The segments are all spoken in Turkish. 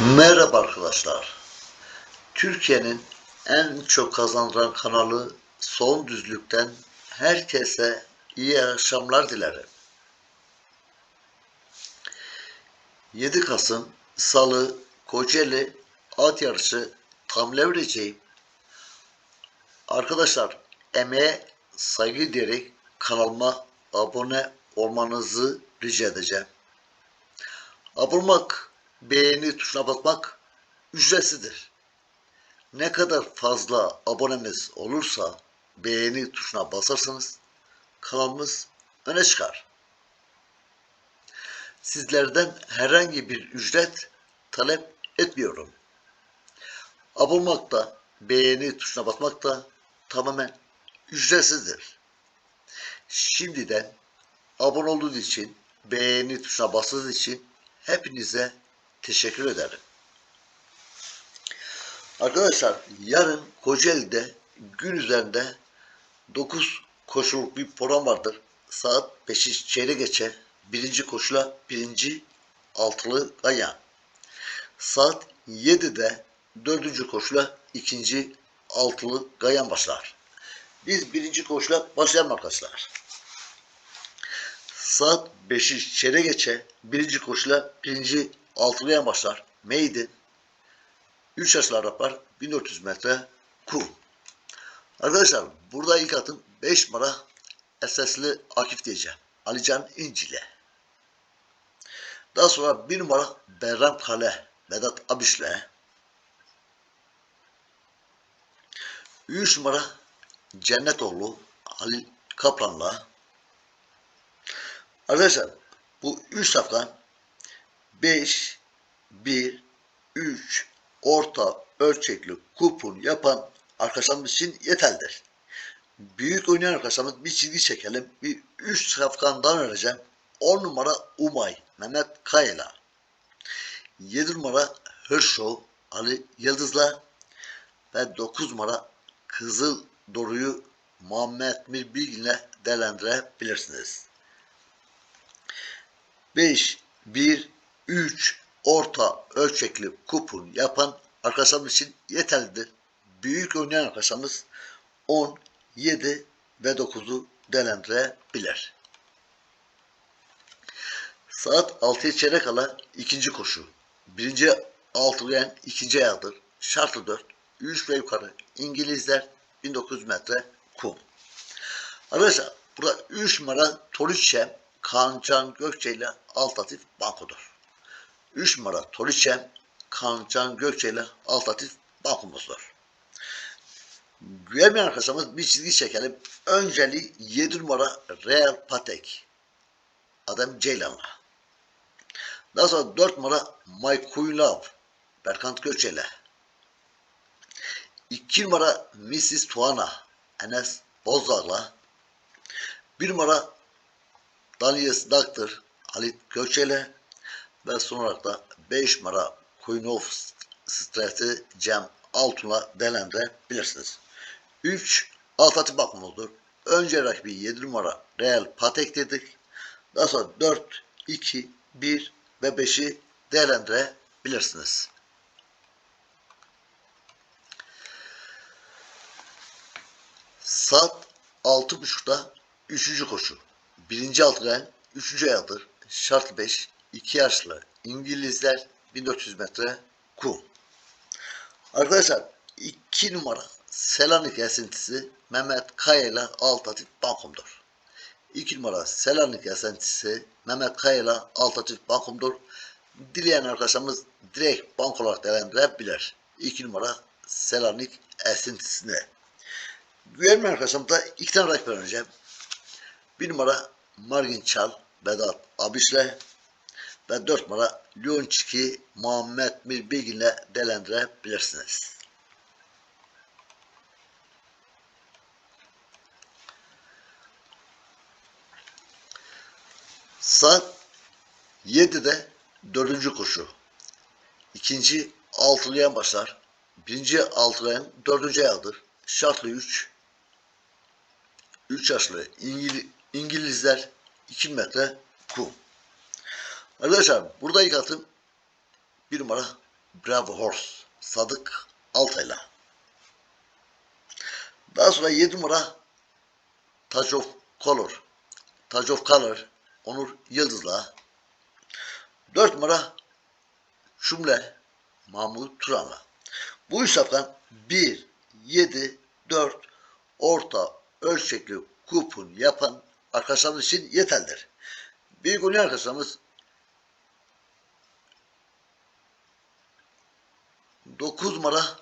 Merhaba arkadaşlar. Türkiye'nin en çok kazandıran kanalı Son Düzlük'ten herkese iyi akşamlar dilerim. 7 Kasım Salı Kocaeli at yarışı tam levreceğim. Arkadaşlar emeğe saygı diyerek kanalıma abone olmanızı rica edeceğim. Abone olmak, beğeni tuşuna basmak ücretsizdir. Ne kadar fazla abonemiz olursa beğeni tuşuna basarsanız kanalımız öne çıkar. Sizlerden herhangi bir ücret talep etmiyorum. Abone da beğeni tuşuna basmak da tamamen ücretsizdir. Şimdiden abone olduğunuz için, beğeni tuşuna bastığınız için hepinize teşekkür ederim. Arkadaşlar yarın Kocaeli'de gün üzerinde 9 koşuluk bir program vardır. Saat 5'i çeyrek geçe birinci koşula birinci altılı aya. Saat 7'de dördüncü koşula ikinci altılı gayan başlar. Biz birinci koşula başlayalım arkadaşlar. Saat 5'i çeyrek geçe birinci koşula birinci altılıya başlar. Maiden 3 yaşlı Araplar 1400 metre kum. Arkadaşlar burada ilk atım 5 numara esesli Akif diyeceğim. Alican İncil'e. Daha sonra 1 numara Berram Kale Vedat Abiş'le. 3 numara Cennetoğlu Halil Kaplan'la. Arkadaşlar bu 3 safkan 5, 1, 3 orta ölçekli kupon yapan arkadaşlarımız için yeterlidir. Büyük oynayan arkadaşlarımız bir çizgi çekelim. Bir 3 safkandan vereceğim. 10 numara Umay Mehmet Kayla. 7 numara Hırshow Ali Yıldız'la ve 9 numara Kızıl Doru'yu Muhammed Mir Bilgin'le değerlendirebilirsiniz. 5, 1, 3 orta ölçekli kupon yapan arkadaşlarımız için yeterlidir. Büyük oynayan arkadaşlarımız 10, 7 ve 9'u değerlendirebilir. Saat 6'ya çeyrek kala ikinci koşu. Birinci altılayan ikinci ayağıdır. Şartlı 4, 3 ve yukarı. İngilizler 1900 metre kum. Arkadaşlar burada 3 numara Toriçe Kancan Gökçe ile Altatif Banko'dur. 3 numara Toriçem Kancan Gökçe ile Altatif Bankomuzdur. Güvenmeyen arkadaşlarımız bir çizgi çekelim. Önceli 7 numara Real Patek. Adam Ceylan'la. Daha sonra 4 numara My Queen Love. Berkant Gökçe ile. 2 numara Mrs. Tuana. Enes Bozdağ'la. 1 numara Daniels Doctor Halit Gökçe ile ve son olarak da 5 numara Queen of Strateji Cem Altun'la değerlendirebilirsiniz. 3 alternatif bakımıdır. Önce rakibi 7 numara Real Patek dedik. Daha sonra 4, 2, 1 ve 5'i değerlendirebilirsiniz. Saat 6.30'da 3. koşu. Birinci altıgen 3. ayağıdır. Şart 5. 2 yaşlı İngilizler 1400 metre kum. Arkadaşlar 2 numara Selanik esintisi Mehmet Kaya ile Altatif Bankum'dur. 2 numara Selanik esintisi Mehmet Kaya ile Altatif Bankum'dur. Dileyen arkadaşlarımız direkt bank olarak değerlendirebilir. 2 numara Selanik esintisine. Güvenmeyen arkadaşlarımıza iki tane rakip vereceğim. 1 numara Margin Çal Vedat Abiş'le ve 4 numara Lyonçiki Muhammed Bilgin'le değerlendirebilirsiniz. Saat 7'de dördüncü koşu. İkinci altılıyan başlar. Birinci altılıyan dördüncü ayağıdır. Şartlı 3. 3 yaşlı İngil İngilizler 2 metre kum. Arkadaşlar burada ilk atım bir numara Bravo Horse Sadık Altay'la. Daha sonra 7 numara Touch of Color Touch of Color Onur Yıldız'la. 4 numara Şumle Mahmut Turan'la. Bu üç safkan 1, 7, 4 orta ölçekli kupon yapan arkadaşlarımız için yeterlidir. Bir golü arkadaşlarımız 9 numara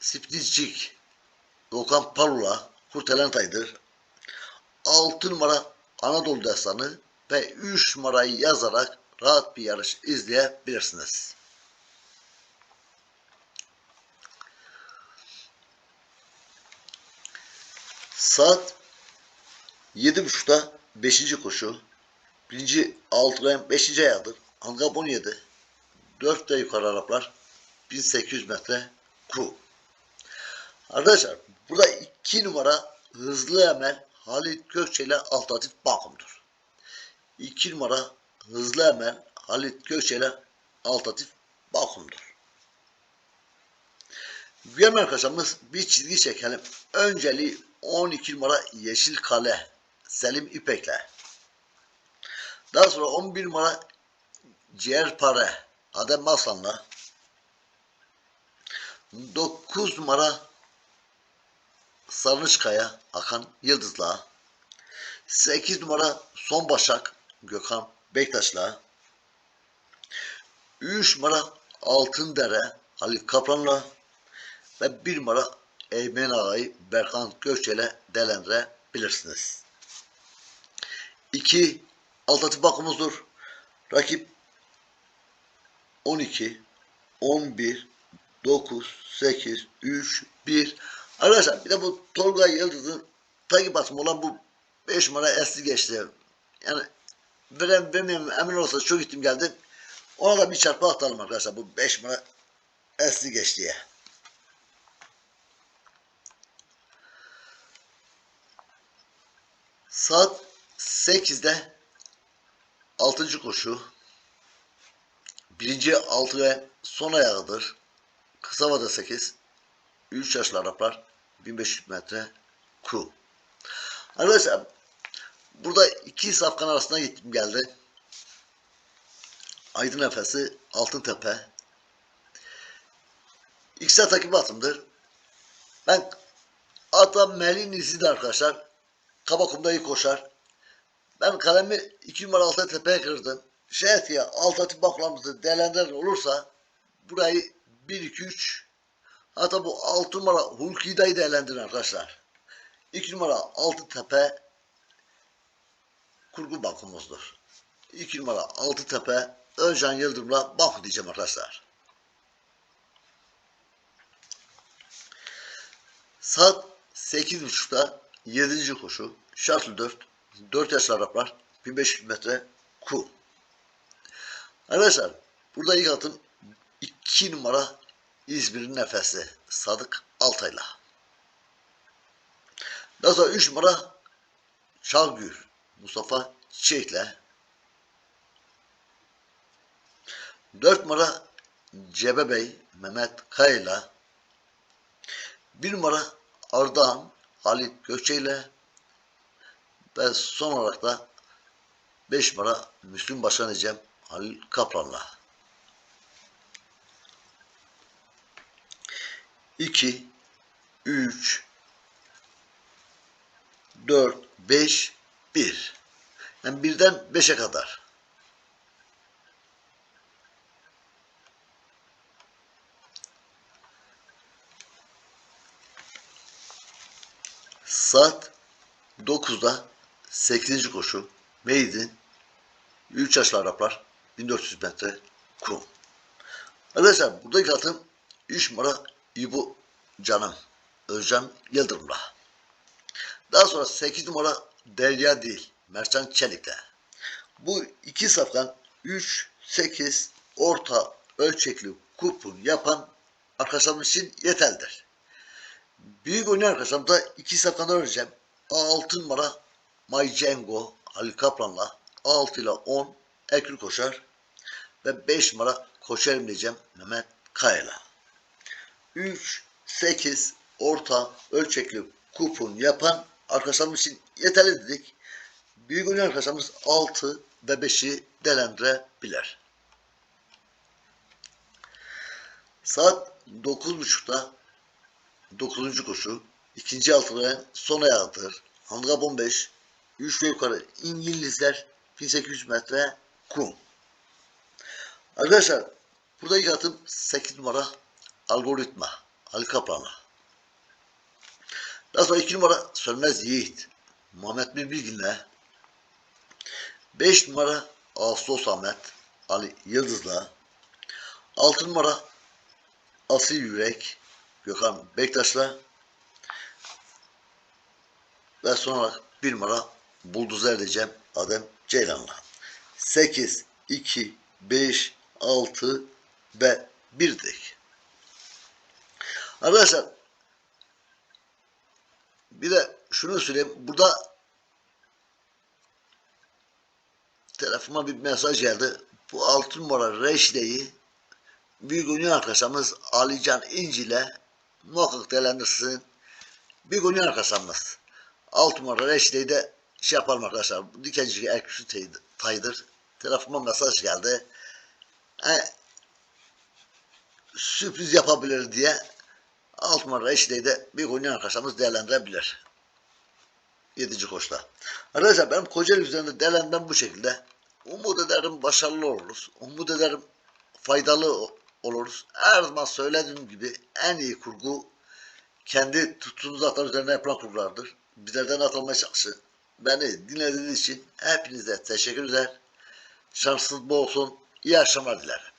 Spitcik Doğukan Palula Kurtelen Tay'dır. 6 numara Anadolu Destanı ve 3 numarayı yazarak rahat bir yarış izleyebilirsiniz. Saat 7.30'da 5. koşu. 1. 6 ayın 5. ayağıdır. Angab 17. 4 de yukarı Araplar. 1800 metre kuru. Arkadaşlar burada 2 numara hızlı emel Halit Gökçe ile alternatif bakımdır. 2 numara hızlı emel Halit Gökçe ile alternatif bakımdır. Güvenli arkadaşlarımız bir çizgi çekelim. Önceliği 12 numara Yeşil Kale Selim İpek'le. Daha sonra 11 numara Ciğerpare Adem Maslan'la. 9 numara Sarnıçkaya Hakan Yıldız'la. 8 numara Son Başak Gökhan Bektaş'la. 3 numara Altındere Halil Kaplan'la ve 1 numara Eymen Ağa'yı Berkan Gökçe'yle değerlendirebilirsiniz. 2 alternatif bakımızdır. Rakip 12, 11, 9, 8, 3, 1. Arkadaşlar bir de bu Tolga Yıldız'ın takip atımı olan bu 5 numara esli geçti. Yani veren vermeyeyim emin olsa çok gittim geldim. Ona da bir çarpı atalım arkadaşlar bu 5 numara esli geç diye. Saat 8'de 6. koşu. Birinci altı ve son ayağıdır. Kısa vada 8. 3 yaşlı Araplar 1500 metre ku. Arkadaşlar burada iki safkan arasında gittim geldi. Aydın Efesi, Altın Tepe. İkisi takip atımdır. Ben ata Melin izi arkadaşlar. Kabakum'da iyi koşar. Ben kalemi 2 numara Altın Tepe'ye kırdım. Şey et ya alternatif baklamızı değerlendiren olursa burayı 1 2 3 hatta bu 6 numara Hulki'yi değerlendirin arkadaşlar. 2 numara Altın Tepe kurgu bakımızdır. 2 numara Altın Tepe Özcan Yıldırım'la bakı diyeceğim arkadaşlar. Saat 8.30'da 7. koşu şartlı 4 4 yaşlı Araplar 1500 metre ku. Arkadaşlar burada ilk atım 2 numara İzmir'in nefesi Sadık Altay'la. Daha sonra 3 numara Çalgür Mustafa Çiçek'le. 4 numara Cebe Bey Mehmet Kaya'yla. 1 numara Ardahan Halit Gökçe'yle ve son olarak da 5 numara Müslüm Başkan Halil Kaplan'la. 2 3 4 5 1 yani birden 5'e kadar. Saat 9'da 8. koşu Meydin 3 yaşlı Araplar 1400 metre kum. Arkadaşlar buradaki atım 3 numara İbo Canım Özcan Yıldırım'la. Daha sonra 8 numara Derya değil Mercan Çelik'le. Bu iki safkan 3, 8 orta ölçekli kupon yapan arkadaşlarımız için yeterlidir. Büyük oynayan arkadaşlarımıza iki safkandan öreceğim. 6 numara May Cengo Halil Kaplan'la 6 ile 10 ekli koşar. ve 5 numara koşarım diyeceğim Mehmet Kayla. 3, 8 orta ölçekli kupon yapan arkadaşlarımız için yeterli dedik. Büyük oyun arkadaşlarımız 6 ve 5'i değerlendirebilir. Saat 9.30'da 9. koşu ikinci altılayan son ayağıdır. Handikap 15 3 ve yukarı İngilizler 1800 metre kum. Arkadaşlar burada ilk atım 8 numara algoritma Ali Kaplan'a. Daha sonra 2 numara Sönmez Yiğit Muhammed Bir Bilgin'le 5 numara Ağustos Ahmet Ali Yıldız'la 6 numara Asil Yürek Gökhan Bektaş'la ve son olarak bir numara Bulduzer diyeceğim Adem Ceylan'la. 8, 2, 5, 6 ve 1 dedik. Arkadaşlar bir de şunu söyleyeyim. Burada telefona bir mesaj geldi. Bu 6 numara Reşde'yi büyük ünlü arkadaşımız Alican İnci ile muhakkak değerlendirsin. Büyük ünlü arkadaşımız. 6 numara Reşde'yi de şey yapalım arkadaşlar. Bu Dikenci Erküsü taydır. Telefona mesaj geldi. E, sürpriz yapabilir diye 6 numara de büyük ünlü arkadaşımız değerlendirebilir. 7. koşta. Arkadaşlar benim Kocaeli üzerinde değerlendirmem bu şekilde. Umut ederim başarılı oluruz. Umut ederim faydalı oluruz. Her zaman söylediğim gibi en iyi kurgu kendi tuttuğunuz atlar üzerine yapılan kurgulardır. Bizlerden atılmaya çalışın. Beni dinlediğiniz için hepinize teşekkür eder. Şansınız bol olsun. İyi akşamlar dilerim.